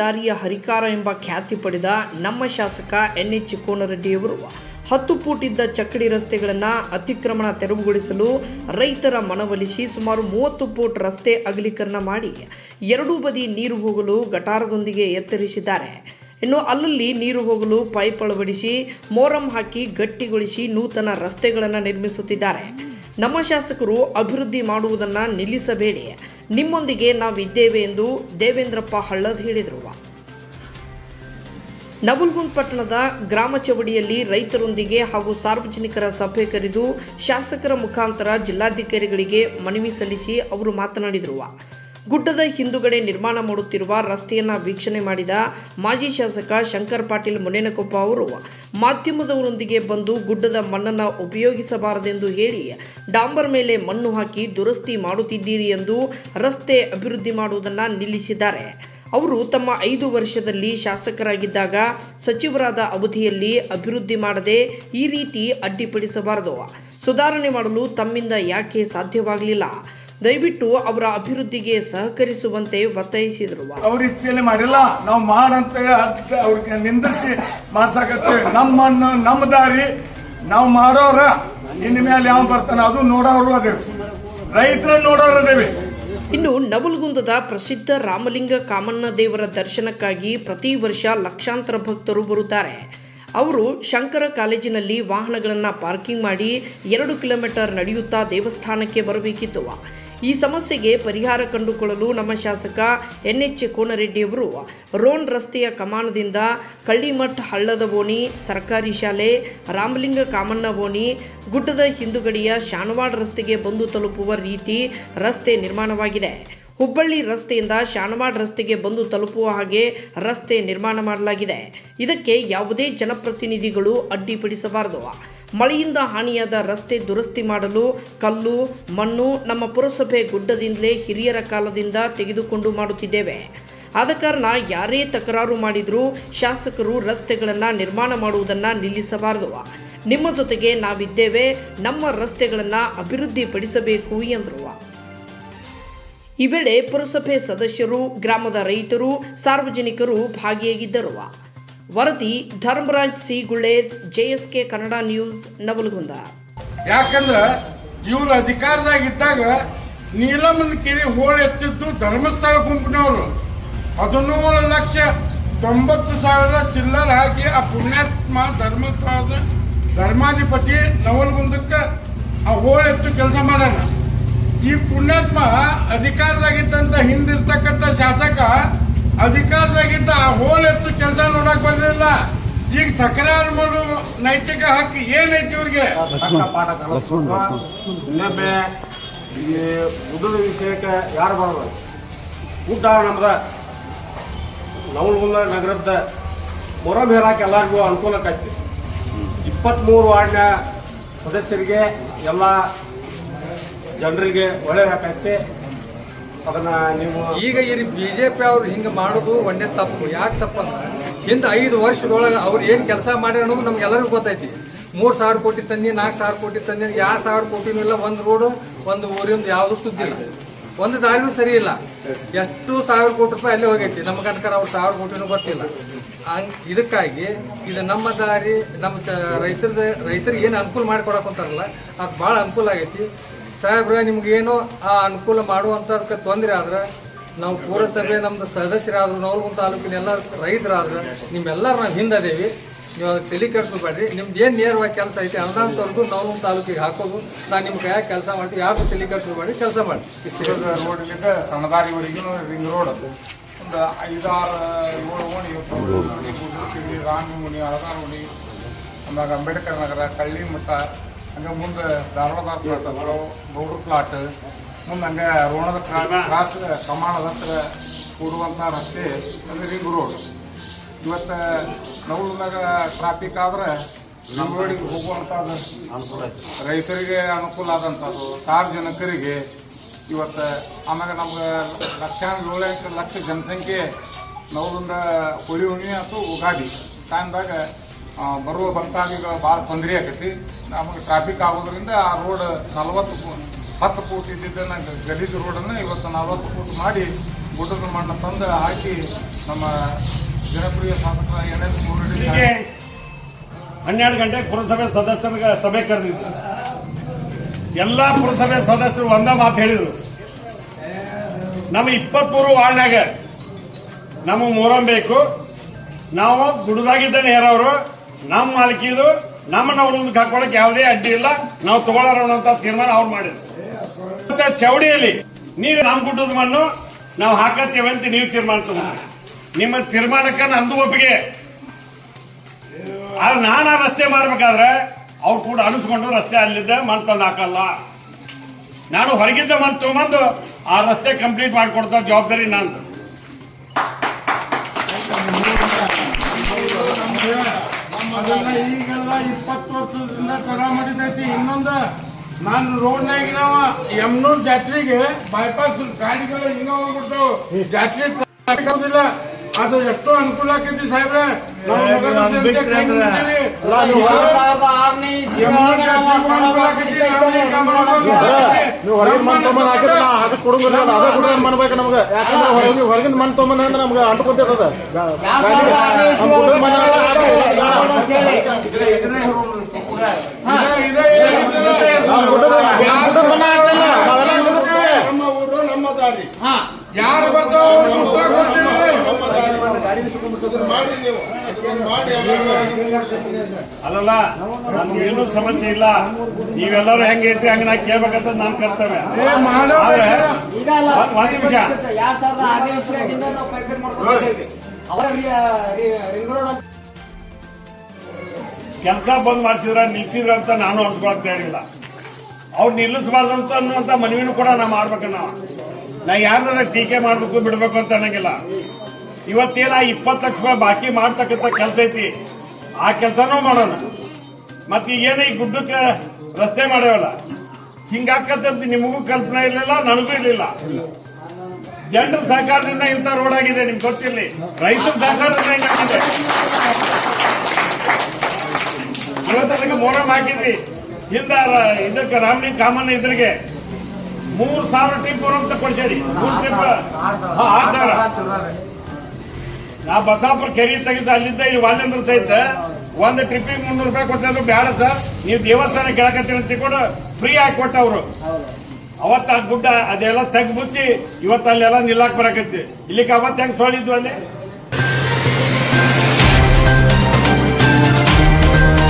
ದಾರಿಯ ಹರಿಕಾರ ಎಂಬ ಖ್ಯಾತಿ ಪಡೆದ ನಮ್ಮ ಶಾಸಕ ಎನ್ ಎಚ್ ಕೋನರೆಡ್ಡಿಯವರು ಹತ್ತು ಇದ್ದ ಚಕ್ಕಡಿ ರಸ್ತೆಗಳನ್ನು ಅತಿಕ್ರಮಣ ತೆರವುಗೊಳಿಸಲು ರೈತರ ಮನವೊಲಿಸಿ ಸುಮಾರು ಮೂವತ್ತು ಫೂಟ್ ರಸ್ತೆ ಅಗಲೀಕರಣ ಮಾಡಿ ಎರಡೂ ಬದಿ ನೀರು ಹೋಗಲು ಗಟಾರದೊಂದಿಗೆ ಎತ್ತರಿಸಿದ್ದಾರೆ. ಇನ್ನು ಅಲ್ಲಲ್ಲಿ ನೀರು ಹೋಗಲು ಪೈಪ್ ಅಳವಡಿಸಿ ಮೋರಂ ಹಾಕಿ ಗಟ್ಟಿಗೊಳಿಸಿ ನೂತನ ರಸ್ತೆಗಳನ್ನು ನಿರ್ಮಿಸುತ್ತಿದ್ದಾರೆ. ನಮ್ಮ ಶಾಸಕರು ಅಭಿವೃದ್ಧಿ ಮಾಡುವುದನ್ನು ನಿಲ್ಲಿಸಬೇಡಿ. ನಿಮ್ಮೊಂದಿಗೆ ನಾವಿದ್ದೇವೆ ಎಂದು ದೇವೇಂದ್ರಪ್ಪ ಹಳ್ಳದ್ ಹೇಳಿದರು. ನವಲ್ಗುಂದ್ ಪಟ್ಟಣದ ಗ್ರಾಮ ಚವಡಿಯಲ್ಲಿ ರೈತರೊಂದಿಗೆ ಹಾಗೂ ಸಾರ್ವಜನಿಕರ ಸಭೆ ಕರೆದು ಶಾಸಕರ ಮುಖಾಂತರ ಜಿಲ್ಲಾಧಿಕಾರಿಗಳಿಗೆ ಮನವಿ ಸಲ್ಲಿಸಿ ಅವರು ಮಾತನಾಡಿದರು. ಗುಡ್ಡದ ಹಿಂದುಗಡೆ ನಿರ್ಮಾಣ ಮಾಡುತ್ತಿರುವ ರಸ್ತೆಯನ್ನ ವೀಕ್ಷಣೆ ಮಾಡಿದ ಮಾಜಿ ಶಾಸಕ ಶಂಕರ್ ಪಾಟೀಲ್ ಮುನೇನಕೊಪ್ಪ ಅವರು, ಮಾಧ್ಯಮದವರೊಂದಿಗೆ ಬಂದು ಗುಡ್ಡದ ಮಣ್ಣನ್ನು ಉಪಯೋಗಿಸಬಾರದೆಂದು ಹೇಳಿ ಡಾಂಬರ್ ಮೇಲೆ ಮಣ್ಣು ಹಾಕಿ ದುರಸ್ತಿ ಮಾಡುತ್ತಿದ್ದೀರಿ ಎಂದು ರಸ್ತೆ ಅಭಿವೃದ್ಧಿ ಮಾಡುವುದನ್ನು ನಿಲ್ಲಿಸಿದ್ದಾರೆ. ಅವರು ತಮ್ಮ ಐದು ವರ್ಷದಲ್ಲಿ ಶಾಸಕರಾಗಿದ್ದಾಗ ಸಚಿವರಾದ ಅವಧಿಯಲ್ಲಿ ಅಭಿವೃದ್ಧಿ ಮಾಡದೆ ಈ ರೀತಿ ಅಡ್ಡಿಪಡಿಸಬಾರದು. ಸುಧಾರಣೆ ಮಾಡಲು ತಮ್ಮಿಂದ ಯಾಕೆ ಸಾಧ್ಯವಾಗಲಿಲ್ಲ? ದಯವಿಟ್ಟು ಅವರ ಅಭಿವೃದ್ಧಿಗೆ ಸಹಕರಿಸುವಂತೆ ಒತ್ತಾಯಿಸಿದರು. ಅವ್ರ ಇಚ್ಛೆಯಲ್ಲಿ ಮಾಡಿಲ್ಲ. ನಾವು ಮಾಡಂತ ಅವ್ರಿಗೆ ನಿಂದಿಸಿ ಮಾಡ್ಸಕತ್ತೀವಿ ನಮ್ಮನ್ನು ನಮ್ಮ ದಾರಿ ನಾವು ಮಾಡೋರ ಇನ್ ಮೇಲೆ ಯಾವ ಬರ್ತಾನೆ ಅದು ನೋಡೋರು ಅದೇವಿ ರೈತರ ನೋಡೋರು ಅದೇವಿ ಇನ್ನು ನವಲಗುಂದದ ಪ್ರಸಿದ್ಧ ರಾಮಲಿಂಗ ಕಾಮಣ್ಣ ದೇವರ ದರ್ಶನಕ್ಕಾಗಿ ಪ್ರತಿ ವರ್ಷ ಲಕ್ಷಾಂತರ ಭಕ್ತರು ಬರುತ್ತಾರೆ. ಅವರು ಶಂಕರ ಕಾಲೇಜಿನಲ್ಲಿ ವಾಹನಗಳನ್ನು ಪಾರ್ಕಿಂಗ್ ಮಾಡಿ ಎರಡು ಕಿಲೋಮೀಟರ್ ನಡೆಯುತ್ತಾ ದೇವಸ್ಥಾನಕ್ಕೆ ಬರಬೇಕಿತ್ತು. ಈ ಸಮಸ್ಯೆಗೆ ಪರಿಹಾರ ಕಂಡುಕೊಳ್ಳಲು ನಮ್ಮ ಶಾಸಕ ಎನ್ ಎಚ್ ಕೋನರೆಡ್ಡಿಯವರು ರೋನ್ ರಸ್ತೆಯ ಕಮಾನದಿಂದ ಕಳ್ಳಿಮಠ್ ಹಳ್ಳದ ಓಣಿ, ಸರ್ಕಾರಿ ಶಾಲೆ, ರಾಮಲಿಂಗ ಕಾಮಣ್ಣ ಓಣಿ, ಗುಡ್ಡದ ಹಿಂದುಗಡೆಯ ಶಾನವಾಡ್ ರಸ್ತೆಗೆ ಬಂದು ತಲುಪುವ ರೀತಿ ರಸ್ತೆ ನಿರ್ಮಾಣವಾಗಿದೆ. ಹುಬ್ಬಳ್ಳಿ ರಸ್ತೆಯಿಂದ ಶಾನವಾಡ್ ರಸ್ತೆಗೆ ಬಂದು ತಲುಪುವ ಹಾಗೆ ರಸ್ತೆ ನಿರ್ಮಾಣ ಮಾಡಲಾಗಿದೆ. ಇದಕ್ಕೆ ಯಾವುದೇ ಜನಪ್ರತಿನಿಧಿಗಳು ಅಡ್ಡಿಪಡಿಸಬಾರದು ಮಳೆಯಿಂದ ಹಾನಿಯಾದ ರಸ್ತೆ ದುರಸ್ತಿ ಮಾಡಲು ಕಲ್ಲು, ಮಣ್ಣು ನಮ್ಮ ಪುರಸಭೆ ಗುಡ್ಡದಿಂದಲೇ ಹಿರಿಯರ ಕಾಲದಿಂದ ತೆಗೆದುಕೊಂಡು ಮಾಡುತ್ತಿದ್ದೇವೆ. ಆದ ಕಾರಣ ಯಾರೇ ತಕರಾರು ಮಾಡಿದರೂ ಶಾಸಕರು ರಸ್ತೆಗಳನ್ನು ನಿರ್ಮಾಣ ಮಾಡುವುದನ್ನು ನಿಲ್ಲಿಸಬಾರದು. ನಿಮ್ಮ ಜೊತೆಗೆ ನಾವಿದ್ದೇವೆ, ನಮ್ಮ ರಸ್ತೆಗಳನ್ನು ಅಭಿವೃದ್ಧಿಪಡಿಸಬೇಕು ಎಂದರು. ಈ ವೇಳೆ ಪುರಸಭೆ ಸದಸ್ಯರು, ಗ್ರಾಮದ ರೈತರು, ಸಾರ್ವಜನಿಕರು ಭಾಗಿಯಾಗಿದ್ದರು. ವರದಿ Dharmaraj C Gulled JSK Kannada news, Navalgund. ಯಾಕಂದ್ರ ಇವರು ಅಧಿಕಾರದಾಗಿದ್ದಾಗ ನೀಲಮ್ಮನ ಕೆರೆ ಹೋಳಿ ಎತ್ತಿದ್ದು ಧರ್ಮಸ್ಥಳ ಗುಂಪಿನವರು. ಹದಿನೇಳು ಲಕ್ಷ ತೊಂಬತ್ತು ಸಾವಿರದ ಚಿಲ್ಲರ್ ಹಾಕಿ ಆ ಪುಣ್ಯಾತ್ಮ ಧರ್ಮಸ್ಥಳದ ಧರ್ಮಾಧಿಪತಿ ನವಲಗುಂದಕ್ಕೆ ಆ ಹೋಳಿ ಎತ್ತು ಕೆಲಸ ಮಾಡೋಣ ಈ ಪುಣ್ಯಾತ್ಮ ಅಧಿಕಾರದಾಗಿದ್ದಂತ ಹಿಂದಿರ್ತಕ್ಕಂಥ ಶಾಸಕ ಅಧಿಕಾರದಾಗಿದ್ದ ಆ ಹೋಲ್ ಎತ್ತು ಕೆಲಸ ನೋಡಕ್ ಬರಲಿಲ್ಲ ಈಗ ತಕರಾರು ಮಾಡೋ ನೈತಿಕ ಹಕ್ಕು ಏನೈತಿ ಇವ್ರಿಗೆ? ಇನ್ನೊಬ್ಬೆ ಈ ವಿಷಯಕ್ಕೆ ಯಾರು ಬರೋದು ಊಟ ನಮ್ದ ನವಲಗುಂದ ನಗರದ ಮೊರಂ ಹೇರಾಕ ಎಲ್ಲರಿಗೂ ಅನುಕೂಲಕ್ಕೈತಿ ಇಪ್ಪತ್ತ್ಮೂರು ವಾರ್ಡ್ನ ಸದಸ್ಯರಿಗೆ ಎಲ್ಲ ಜನರಿಗೆ ಒಳ್ಳೆಯದಾಕೈತಿ ಅದನ್ನ ನೀವು ಈಗ ಈ ಬಿಜೆಪಿ ಅವ್ರು ಹಿಂಗೆ ಮಾಡೋದು ಒಂದೇ ತಪ್ಪು. ಯಾಕೆ ತಪ್ಪಂದ್ರೆ ಹಿಂದೆ ಐದು ವರ್ಷದೊಳಗೆ ಅವ್ರು ಏನು ಕೆಲಸ ಮಾಡ್ಯಾರ ಅನ್ನೋದು ನಮ್ಗೆಲ್ಲರಿಗೂ ಗೊತ್ತೈತಿ. ಮೂರು ಸಾವಿರ ಕೋಟಿ ತಂದಿ ನಾಲ್ಕು ಸಾವಿರ ಕೋಟಿ ತಂದಿ ಯಾವ ಸಾವಿರ ಕೋಟಿನೂ ಇಲ್ಲ, ಒಂದು ರೋಡು, ಒಂದು ಊರಿಂದ ಯಾವುದು ಸುದ್ದಿ ಇಲ್ಲ. ಒಂದು ದಾರಿನೂ ಸರಿ ಇಲ್ಲ. ಎಷ್ಟು ಸಾವಿರ ಕೋಟಿ ರೂಪಾಯಿ ಅಲ್ಲೇ ಹೋಗೈತಿ. ನಮ್ಮ ಕನಕರ ಅವ್ರು ಸಾವಿರ ಕೋಟಿನೂ ಗೊತ್ತಿಲ್ಲ. ಇದಕ್ಕಾಗಿ ಇದು ನಮ್ಮ ದಾರಿ, ನಮ್ಮ ರೈತರದ, ರೈತರಿಗೆ ಏನು ಅನುಕೂಲ ಮಾಡಿಕೊಡಕ್ಕಂತಾರಲ್ಲ ಅದು ಭಾಳ ಅನುಕೂಲ ಆಗೈತಿ. ಸಾಹೇಬ್ರ, ನಿಮ್ಗೇನು ಆ ಅನುಕೂಲ ಮಾಡುವಂಥದಕ್ಕೆ ತೊಂದರೆ ಆದ್ರೆ ನಾವು ಪುರಸಭೆ ನಮ್ದು ಸದಸ್ಯರಾದ್ರು, ನವಲಗುಂದ ತಾಲೂಕಿನ ಎಲ್ಲ ರೈತರಾದ್ರೆ, ನಿಮ್ಮೆಲ್ಲರೂ ನಾವು ಹಿಂದದೇವಿ. ನೀವು ಅದಕ್ಕೆ ತಲೆ ನಿಮ್ದು ಏನು ನೇರವಾಗಿ ಕೆಲಸ ಐತೆ ಅನುದಾನ ತೊಗೊಂಡು ನವಲಗುಂದ ತಾಲೂಕಿಗೆ ಹಾಕೋದು. ನಾನು ನಿಮ್ಮ ಕೈಯಾಗ ಕೆಲಸ ಮಾಡ್ತೀವಿ? ಯಾರು ತಲೆ ಕೆಡಿಸ್ಕೋಬೇಡಿ ಕೆಲಸ ಮಾಡಿ ಇಷ್ಟು ರೋಡ್ಲಿಂದ ಸಣ್ಣದಾರಿವರೆಗೂ ರಿಂಗ್ ರೋಡ್ ಒಂದು ಐದಾರು ಏಳು ಓಣಿ ಇರ್ತಾವೆ. ರಾಮಮುನಿ ಮುನಿ ಆಮೇಲೆ ಅಂಬೇಡ್ಕರ್ ನಗರ ಕಳ್ಳಿ ಮಠ ಹಂಗೆ ಮುಂದೆ ಧಾರವಾಡ ಪ್ಲಾಟ್ ಗೌಡ್ರ ಪ್ಲಾಟ್ ಮುಂದೆ ಹಂಗೆ ರೋಣದ ಕ್ರಾಸ್ ಕಮಾಣದ ಹತ್ರ ಕೂಡುವಂಥ ರಸ್ತೆ ಅಂದರೆ ರಿಂಗ್ ರೋಡ್ ಇವತ್ತು ನವಲದಾಗ ಟ್ರಾಫಿಕ್ ಆದ್ರೆ ನಮ್ಮ ರೋಡಿಗೆ ಹೋಗುವಂಥದ್ದು ಅನುಕೂಲ ರೈತರಿಗೆ ಅನುಕೂಲ ಆದಂಥದ್ದು. ಸಾರ್ವಜನಿಕರಿಗೆ ಇವತ್ತು ಆಮ್ಯಾಗ ನಮ್ಗೆ ಲಕ್ಷಾನ್ ಏಳೆಂಟು ಲಕ್ಷ ಜನಸಂಖ್ಯೆ ನವಲಿಂದ ಹೋಳಿ ಹುಣ್ಣಿ ಅಥವಾ ಉಗಾದಿ. ಟೈಮ್ದಾಗ ಬರುವ ಭಕ್ತಾದಿಗಳು ಭಾಳ ತೊಂದರೆ ಆಕೈತಿ. ನಮಗೆ ಟ್ರಾಫಿಕ್ ಆಗೋದ್ರಿಂದ ಆ ರೋಡ್ ನಲವತ್ತು ಹತ್ತು ಫೂಟ್ ಇದ್ದಿದ್ದನ್ನು ಗಲೀಜು ರೋಡನ್ನು ಇವತ್ತು ನಲವತ್ತು ಫೂಟ್ ಮಾಡಿ ಗುಡ್ಡದ ಮಣ್ಣು ತಂದು ಹಾಕಿ ನಮ್ಮ ಜನಪ್ರಿಯ ಶಾಸಕ ಎನ್ ಎಸ್ ಮುರಳಿ ಹನ್ನೆರಡು ಗಂಟೆಗೆ ಪುರಸಭೆ ಸದಸ್ಯರ ಸಭೆ ಕರೆದಿದ್ದರು ಎಲ್ಲ ಪುರಸಭೆ ಸದಸ್ಯರು ಒಂದ ಮಾತು ಹೇಳಿದರು. ನಮ್ಮ ಇಪ್ಪತ್ಮೂರು ವಾರ್ಡ್ನಾಗ ನಮಗೆ ಮೊರಂ ಬೇಕು. ನಾವು ಗುಡ್ದಾಗಿದ್ದಾನೆ ಹೇರವರು ನಮ್ಮ ನಮ್ಮನ್ನ ಹುಡುಗಕ್ಕೆ ಹಾಕೊಳಕ್ ಯಾವುದೇ ಅಡ್ಡಿ ಇಲ್ಲ. ನಾವು ತಗೊಳ್ಳೋಣ ಅಂತ ತೀರ್ಮಾನ ಅವ್ರು ಮಾಡಿದ್ರು. ಚೌಡಿಯಲ್ಲಿ ನೀವು ನಮ್ಮ ಗುಡ್ಡದ ಮಣ್ಣು, ನಾವು ಹಾಕತ್ತೇವೆ ಅಂತ ನೀವು ತೀರ್ಮಾನ ನಿಮ್ಮ ತೀರ್ಮಾನಕ್ಕೆ ನಂದು ಒಪ್ಪಿಗೆ. ಆದ್ರೆ ನಾನು ಆ ರಸ್ತೆ ಮಾಡ್ಬೇಕಾದ್ರೆ ಅವ್ರು ಕೂಡ ಅನಿಸ್ಕೊಂಡು ರಸ್ತೆ ಅಲ್ಲಿದ್ದ ಮಣ್ಣು ತಂದು ಹಾಕಲ್ಲ. ನಾನು ಹೊರಗಿದ್ದ ಮಣ್ಣು ತಗೊಂಬಂದು ಆ ರಸ್ತೆ ಕಂಪ್ಲೀಟ್ ಮಾಡಿಕೊಡ್ತಾ ಜವಾಬ್ದಾರಿ ನಂದು. ಅದನ್ನ ಈಗೆಲ್ಲ ಇಪ್ಪತ್ತು ವರ್ಷದಿಂದ ತರ ಮಾಡಿದೈತಿ ಇನ್ನೊಂದು ನಾನು ರೋಡ್ನಾಗಿನವ. ಯಮ್ನೂರ್ ಜಾತ್ರೆಗೆ ಬೈಪಾಸ್ ಗಾಡಿಗಳು ಹಿಂಗ ಹೋಗ್ಬಿಡ್ತಾವ ಜಾತ್ರೆ ಆಗೋದಿಲ್ಲ ಅದು ಎಷ್ಟೋ ಅನುಕೂಲ ಆಕೈತಿ ಸಾಹೇಬ್ರೆ. ನಾವು ನಾವು. ನೀವು ಹೊರಗಿನ ಹಾಕಿದ್ರೆ ನಾವು ಹಾಕಿಸ್ಕೊಡಂಗಿಲ್ಲ ಅದ ಕೂಡ ಮನ್ಬೇಕು ನಮ್ಗೆ ಯಾಕಂದ್ರೆ ಹೊರಗಿನ ಹೊರಗಿನ ಮಣ್ಣು ತೊಗೊಂಬಂದ್ರೆ ಅಂದ್ರೆ ನಮ್ಗೆ ದಾರಿ. ಯಾರು ಬರ್ತಾವ ಮಾಡಿ ನೀವು. ಅಲ್ಲಲ್ಲ ನಮ್ಗೆ ಏನೂ ಸಮಸ್ಯೆ ಇಲ್ಲ. ನೀವೆಲ್ಲರೂ ಹೆಂಗೆ ಇರ್ತೀವಿ ಹಂಗೆ ನಾ ಕೇಳ್ಬೇಕಂತ ನಾನು ಕರ್ತವ್ಯ. ಒಂದ್- ನಿಮಿಷ. ಕೆಲಸ ಬಂದ್ ಮಾಡಿಸಿದ್ರ ನಿಲ್ಸಿದ್ರ ಅಂತ ನಾನು ಅನ್ಸ್ಕೊಳಕ್ ತಯಾರಿಲ್ಲ ಅವ್ರು ನಿಲ್ಲಿಸಬಾರ್ದು ಅಂತ ಅನ್ನುವಂತ ಮನವಿನೂ ಕೂಡ ನಾ ಮಾಡ್ಬೇಕು ನಾವು ನಾ ಯಾರನ್ನ ಟೀಕೆ ಮಾಡ್ಬೇಕು ಬಿಡ್ಬೇಕು ಅಂತ ಅನ್ನಂಗಿಲ್ಲ. ಇವತ್ತೇನ ಇಪ್ಪತ್ತು ಲಕ್ಷ ರೂಪಾಯಿ ಬಾಕಿ ಮಾಡ್ತಕ್ಕಂಥ ಕೆಲಸ ಐತಿ. ಆ ಕೆಲಸನೂ ಮಾಡೋಣ ಮತ್ತೆ ಈಗೇನ ಈ ಗುಡ್ಡಕ್ಕೆ ರಸ್ತೆ ಮಾಡ್ಯಾವಲ್ಲ, ಹಿಂಗಾಕತ್ತಂತ ನಿಮಗೂ ಕಲ್ಪನೆ ಇರಲಿಲ್ಲ, ನನಗೂ ಇರಲಿಲ್ಲ. ಜನರ ಸಹಕಾರದಿಂದ ಇಂಥ ರೋಡ್ ಆಗಿದೆ ನಿಮ್ಗೆ ಗೊತ್ತಿರಲಿ. ರೈತರ ಸಹಕಾರದಿಂದ ಹಿಂಗಾಗಿದೆ ಇವತ್ತದಕ್ಕೆ ಮೋರಂ ಹಾಕಿದ್ರಿ ಹಿಂದ ಇದಕ್ಕೆ ರಾಮಲಿಂಗ ಕಾಮನ್ ಇದ್ರಿಗೆ ಮೂರ್ ಸಾವಿರ ಟ್ರಿಪ್ ಅಂತ ಕೊಡ್ಸೇರಿ ಮೂರ್ ಸಾವಿರ ನಾ ಬಸಾಪುರ ಕೆರೆ ತೆಗೆದು ಅಲ್ಲಿದ್ದ ಇಲ್ಲಿ ವಾಲ್ಯಂದ್ರ ಸಹಿತ ಒಂದು ಟ್ರಿಪ್ಪಿಗೆ ಮುನ್ನೂರು ರೂಪಾಯಿ ಕೊಟ್ಟಿದ್ರು ಬೇಡ ಸರ್ ನೀವು ದೇವಸ್ಥಾನ ಕೇಳಕತ್ತೀರಿ ಅಂತ ಕೂಡ ಫ್ರೀ ಆಗಿ ಕೊಟ್ಟವ್ರು. ಅವತ್ತ ಗುಡ್ಡ ಅದೆಲ್ಲ ತೆಗ್ ಮುಚ್ಚಿ ಇವತ್ತು ಅಲ್ಲೆಲ್ಲ ನಿಲ್ಲಾಕ್ ಬರಕತ್ತಿ. ಇಲ್ಲಿಗೆ ಅವತ್ತು ಹೆಂಗ್ ಸೋಳಿದ್ವು ಅಲ್ಲಿ?